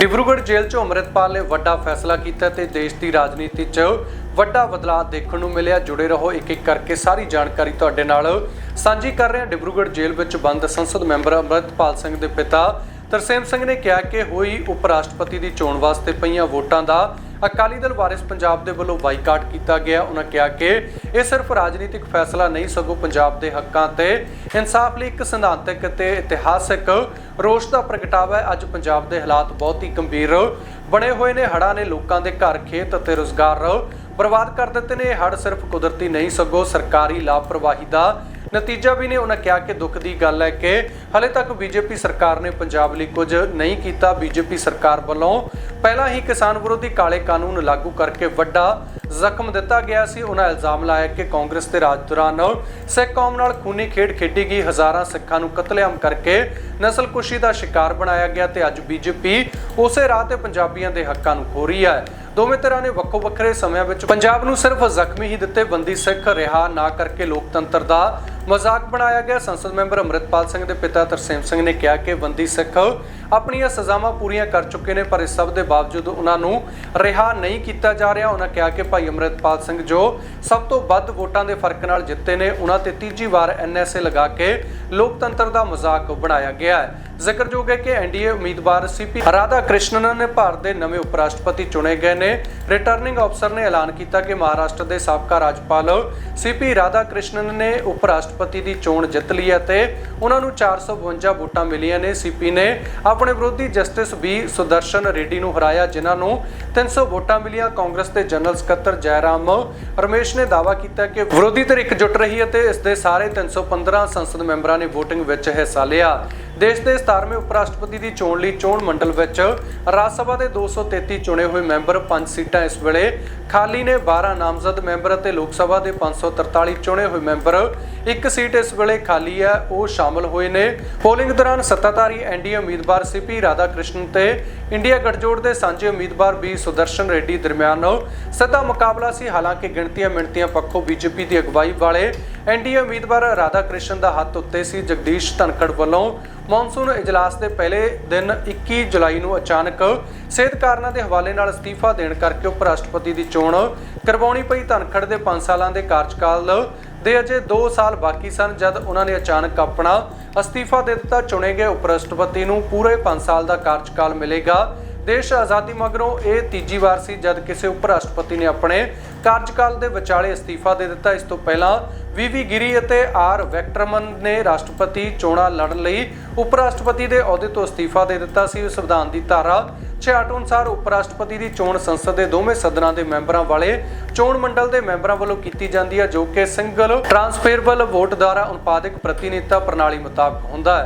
ਡਿਬਰੂਗੜ੍ਹ ਜੇਲ੍ਹ 'ਚੋਂ ਅੰਮ੍ਰਿਤਪਾਲ ਨੇ ਵੱਡਾ ਫੈਸਲਾ ਕੀਤਾ ਤੇ ਦੇਸ਼ ਦੀ ਰਾਜਨੀਤੀ 'ਚ ਵੱਡਾ ਬਦਲਾਅ ਦੇਖਣ ਨੂੰ ਮਿਲਿਆ। ਜੁੜੇ ਰਹੋ ਇੱਕ ਇੱਕ ਕਰਕੇ ਸਾਰੀ ਜਾਣਕਾਰੀ ਤੁਹਾਡੇ ਨਾਲ। ਸਾਂਝੀ ਕਰ ਰਹੇ ਹਾਂ ਡਿਬਰੂਗੜ੍ਹ ਜੇਲ੍ਹ ਵਿੱਚ ਬੰਦ ਸੰਸਦ ਮੈਂਬਰ ਅੰਮ੍ਰਿਤਪਾਲ ਸਿੰਘ ਦੇ ਪਿਤਾ। ਤਰਸੇਮ ਸਿੰਘ ਨੇ ਕਿਹਾ ਕਿ ਹੋਈ ਉਪ ਰਾਸ਼ਟਰਪਤੀ ਦੀ ਚੋਣ ਵਾਸਤੇ ਪਈਆਂ ਵੋਟਾਂ ਦਾ ਅਕਾਲੀ ਦਲ ਵਾਰਿਸ ਪੰਜਾਬ ਦੇ ਵੱਲੋਂ ਬਾਈਕਾਟ ਕੀਤਾ ਗਿਆ। ਉਹਨਾਂ ਕਿਹਾ ਕਿ ਇਹ ਸਿਰਫ ਰਾਜਨੀਤਿਕ ਫੈਸਲਾ ਨਹੀਂ, ਸਗੋਂ ਪੰਜਾਬ ਦੇ ਹੱਕਾਂ ਤੇ ਇਨਸਾਫ ਲਈ ਇੱਕ ਸਿਧਾਂਤਕ ਤੇ ਇਤਿਹਾਸਕ ਰੋਸ਼ ਦਾ ਪ੍ਰਗਟਾਵਾ ਹੈ। ਅੱਜ ਪੰਜਾਬ ਦੇ ਹਾਲਾਤ ਬਹੁਤ ਹੀ ਗੰਭੀਰ ਬਣੇ ਹੋਏ ਨੇ। ਹੜ੍ਹਾਂ ਨੇ ਲੋਕਾਂ ਦੇ ਘਰ, ਖੇਤ ਅਤੇ ਰੁਜ਼ਗਾਰ ਬਰਬਾਦ ਕਰ ਦਿੱਤੇ ਨੇ। ਇਹ ਹੜ ਸਿਰਫ ਕੁਦਰਤੀ ਨਹੀਂ, ਸਗੋਂ ਸਰਕਾਰੀ ਲਾਪਰਵਾਹੀ ਦਾ ਨਤੀਜਾ ਵੀ ਨੇ, ਉਹਨਾਂ ਕਿਹਾ ਕਿ ਦੁੱਖ ਦੀ ਗੱਲ ਹੈ ਕਿ ਹਲੇ ਤੱਕ ਬੀਜੇਪੀ ਸਰਕਾਰ ਨੇ ਪੰਜਾਬ ਲਈ ਕੁਝ ਨਹੀਂ ਕੀਤਾ। ਬੀਜੇਪੀ ਸਰਕਾਰ ਵੱਲੋਂ ਪਹਿਲਾਂ ਹੀ ਕਿਸਾਨ ਵਿਰੋਧੀ ਕਾਲੇ ਕਾਨੂੰਨ ਲਾਗੂ ਕਰਕੇ ਵੱਡਾ ਜ਼ਖਮ ਦਿੱਤਾ ਗਿਆ ਸੀ। ਉਹਨਾਂ ਇਲਜ਼ਾਮ ਲਾਇਆ ਕਿ ਕਾਂਗਰਸ ਦੇ ਰਾਜ ਦੌਰਾਨ ਸਿੱਖ ਕੌਮ ਨਾਲ ਖੂਨੀ ਖੇਡ ਖੇਡੀ ਗਈ। ਹਜ਼ਾਰਾਂ ਸਿੱਖਾਂ ਨੂੰ ਕਤਲੇਆਮ ਕਰਕੇ ਨਸਲਕੁਸ਼ੀ ਦਾ ਸ਼ਿਕਾਰ ਬਣਾਇਆ ਗਿਆ ਤੇ ਅੱਜ ਬੀਜੇਪੀ ਉਸੇ ਰਾਹ ਤੇ ਪੰਜਾਬੀਆਂ ਦੇ ਹੱਕਾਂ ਨੂੰ ਖੋ ਰਹੀ ਹੈ। ਦੋਵੇਂ ਤਰ੍ਹਾਂ ਨੇ ਵੱਖੋ ਵੱਖਰੇ ਸਮਿਆਂ ਵਿੱਚ ਪੰਜਾਬ ਨੂੰ ਸਿਰਫ ਜ਼ਖਮੀ ਹੀ ਦਿੱਤੇ। ਬੰਦੀ ਸਿੱਖ ਰਿਹਾ ਨਾ ਕਰਕੇ ਲੋਕਤੰਤਰ ਦਾ ਮਜ਼ਾਕ ਬਣਾਇਆ ਗਿਆ। ਸੰਸਦ ਮੈਂਬਰ ਅੰਮ੍ਰਿਤਪਾਲ ਸਿੰਘ ਦੇ ਪਿਤਾ ਤਰਸੇਮ ਸਿੰਘ ਨੇ ਕਿਹਾ ਕਿ ਬੰਦੀ ਸਿੱਖ ਆਪਣੀਆਂ ਸਜ਼ਾਵਾਂ ਪੂਰੀਆਂ ਕਰ ਚੁੱਕੇ ਨੇ, ਪਰ ਇਸ ਸਭ ਦੇ ਬਾਵਜੂਦ ਉਹਨਾਂ ਨੂੰ ਰਿਹਾ ਨਹੀਂ ਕੀਤਾ ਜਾ ਰਿਹਾ। ਉਹਨਾਂ ਕਿਹਾ ਕਿ ਭਾਈ ਅੰਮ੍ਰਿਤਪਾਲ ਸਿੰਘ ਜੋ ਸਭ ਤੋਂ ਵੱਧ ਵੋਟਾਂ ਦੇ ਫ਼ਰਕ ਨਾਲ ਜਿੱਤੇ ਨੇ, ਉਹਨਾਂ ਤੇ ਤੀਜੀ ਵਾਰ ਐਨਐਸਏ ਲਗਾ ਕੇ ਲੋਕਤੰਤਰ ਦਾ ਮਜ਼ਾਕ ਬਣਾਇਆ ਗਿਆ ਹੈ। ਜ਼ਿਕਰਯੋਗ ਹੈ ਕਿ ਐਨਡੀਏ ਉਮੀਦਵਾਰ ਸੀਪੀ ਰਾਧਾ ਕ੍ਰਿਸ਼ਨਨ ਨੇ ਭਾਰਤ ਦੇ ਨਵੇਂ ਉਪ ਰਾਸ਼ਟਰਪਤੀ ਚੁਣੇ ਗਏ ਨੇ। ਰਿਟਰਨਿੰਗ ਅਫਸਰ ਨੇ ਐਲਾਨ ਕੀਤਾ ਕਿ ਮਹਾਰਾਸ਼ਟਰ ਦੇ ਸਾਬਕਾ ਰਾਜਪਾਲ ਸੀਪੀ ਰਾਧਾ ਕ੍ਰਿਸ਼ਨਨ ਨੇ ਉਪ ਰਾਸ਼ਟਰ ਰਾਸ਼ਟਰਪਤੀ ਦੀ ਚੋਣ ਜਿੱਤ ਲਈ ਹੈ ਤੇ ਉਹਨਾਂ ਨੂੰ 452 ਵੋਟਾਂ ਮਿਲੀਆਂ ਨੇ। ਸੀਪੀ ਨੇ ਆਪਣੇ ਵਿਰੋਧੀ ਜਸਟਿਸ ਬੀ ਸੁਦਰਸ਼ਨ ਰੈਡੀ ਨੂੰ ਹਰਾਇਆ, ਜਿਨ੍ਹਾਂ ਨੂੰ 300 ਵੋਟਾਂ ਮਿਲੀਆਂ। ਕਾਂਗਰਸ ਦੇ ਜਨਰਲ ਸਕੱਤਰ ਜੈਰਾਮ ਰਮੇਸ਼ ਨੇ ਦਾਅਵਾ ਕੀਤਾ ਕਿ ਵਿਰੋਧੀ ਧਿਰ ਇਕਜੁੱਟ ਰਹੀ ਹੈ ਤੇ ਇਸ ਦੇ ਸਾਰੇ 315 ਸੰਸਦ ਮੈਂਬਰਾਂ ਨੇ VOTING ਵਿੱਚ ਹਿੱਸਾ ਲਿਆ। ਦੇਸ਼ ਦੇ 17ਵੇਂ ਉਪ ਰਾਸ਼ਟਰਪਤੀ ਦੀ ਚੋਣ ਲਈ ਚੋਣ ਮੰਡਲ ਵਿੱਚ ਰਾਜ ਸਭਾ ਦੇ 233 ਚੁਣੇ ਹੋਏ ਮੈਂਬਰ 5 ਸੀਟਾਂ ਇਸ ਵੇਲੇ ਖਾਲੀ ਨੇ। 12 ਨਾਮਜ਼ਦ ਮੈਂਬਰ ਅਤੇ ਲੋਕ ਸਭਾ ਦੇ 543 ਚੁਣੇ ਹੋਏ ਮੈਂਬਰ ਇੱਕ ਸੀਟ ਇਸ ਵੇਲੇ ਖਾਲੀ ਹੈ, ਉਹ ਸ਼ਾਮਲ ਹੋਏ ਨੇ। ਪੋਲਿੰਗ ਦੌਰਾਨ ਸੱਤਾਧਾਰੀ ਐਨਡੀਏ ਉਮੀਦਵਾਰ ਸੀਪੀ ਰਾਧਾ ਕ੍ਰਿਸ਼ਨ ਤੇ ਇੰਡੀਆ ਗੱਠਜੋੜ ਦੇ ਸਾਂਝੇ ਉਮੀਦਵਾਰ ਬੀ ਸੁਦਰਸ਼ਨ ਰੈਡੀ ਦਰਮਿਆਨ ਸਿੱਧਾ ਮੁਕਾਬਲਾ ਸੀ, ਹਾਲਾਂਕਿ ਗਿਣਤੀਆਂ ਮਿਣਤੀਆਂ ਪੱਖੋਂ ਬੀਜੇਪੀ ਦੀ ਅਗਵਾਈ ਵਾਲੇ ਐਨਡੀਏ ਉਮੀਦਵਾਰ ਰਾਧਾ ਕ੍ਰਿਸ਼ਨ ਦਾ ਹੱਥ ਉੱਤੇ ਸੀ ਜਗਦੀਸ਼ ਧਨਖੜ ਵੱਲੋਂ। ਮੌਨਸੂਨ ਇਜਲਾਸ ਦੇ ਪਹਿਲੇ ਦਿਨ 21 ਜੁਲਾਈ ਨੂੰ ਅਚਾਨਕ ਸਿਹਤ ਕਾਰਨਾਂ ਦੇ ਹਵਾਲੇ ਨਾਲ ਅਸਤੀਫਾ ਦੇਣ ਕਰਕੇ ਉਪ ਰਾਸ਼ਟਰਪਤੀ ਦੀ ਚੋਣ ਕਰਵਾਉਣੀ ਪਈ। ਧਨਖੜ ਦੇ 5 ਸਾਲਾਂ ਦੇ ਕਾਰਜਕਾਲ ਦੇ ਅਜੇ 2 ਸਾਲ ਬਾਕੀ ਸਨ ਜਦ ਉਹਨਾਂ ਨੇ ਅਚਾਨਕ ਆਪਣਾ ਅਸਤੀਫਾ ਦੇ ਦਿੱਤਾ। ਚੁਣੇ ਗਏ ਉਪ ਰਾਸ਼ਟਰਪਤੀ ਨੂੰ ਪੂਰੇ 5 ਸਾਲ ਦਾ ਕਾਰਜਕਾਲ ਮਿਲੇਗਾ। ਦੇਸ਼ ਆਜ਼ਾਦੀ ਮਗਰੋਂ ਇਹ ਤੀਜੀ ਵਾਰ ਸੀ ਜਦ ਕਿਸੇ ਉਪ ਰਾਸ਼ਟਰਪਤੀ ਨੇ ਆਪਣੇ ਕਾਰਜਕਾਲ ਦੇ ਵਿਚਾਲੇ ਅਸਤੀਫਾ ਦੇ ਦਿੱਤਾ। ਇਸ ਤੋਂ ਪਹਿਲਾਂ ਵੀਵੀ ਗਿਰੀ ਅਤੇ ਆਰ ਵੈਕਟਰਮਨ ਨੇ ਰਾਸ਼ਟਰਪਤੀ ਚੋਣਾਂ ਲੜਨ ਲਈ ਉਪ ਰਾਸ਼ਟਰਪਤੀ ਦੇ ਅਹੁਦੇ ਤੋਂ ਅਸਤੀਫਾ ਦੇ ਦਿੱਤਾ ਸੀ। ਸੰਵਿਧਾਨ ਦੀ ਧਾਰਾ 66 ਅਨੁਸਾਰ ਉਪ ਰਾਸ਼ਟਰਪਤੀ ਦੀ ਚੋਣ ਸੰਸਦ ਦੇ ਦੋਵੇਂ ਸਦਨਾਂ ਦੇ ਮੈਂਬਰਾਂ ਵਾਲੇ ਚੋਣ ਮੰਡਲ ਦੇ ਮੈਂਬਰਾਂ ਵੱਲੋਂ ਕੀਤੀ ਜਾਂਦੀ ਹੈ, ਜੋ ਕਿ ਸਿੰਗਲ ਟ੍ਰਾਂਸਫੇਰਬਲ ਵੋਟ ਦੁਆਰਾ ਉਤਪਾਦਕ ਪ੍ਰਤੀਨਿਧਤਾ ਪ੍ਰਣਾਲੀ ਮੁਤਾਬਕ ਹੁੰਦਾ ਹੈ।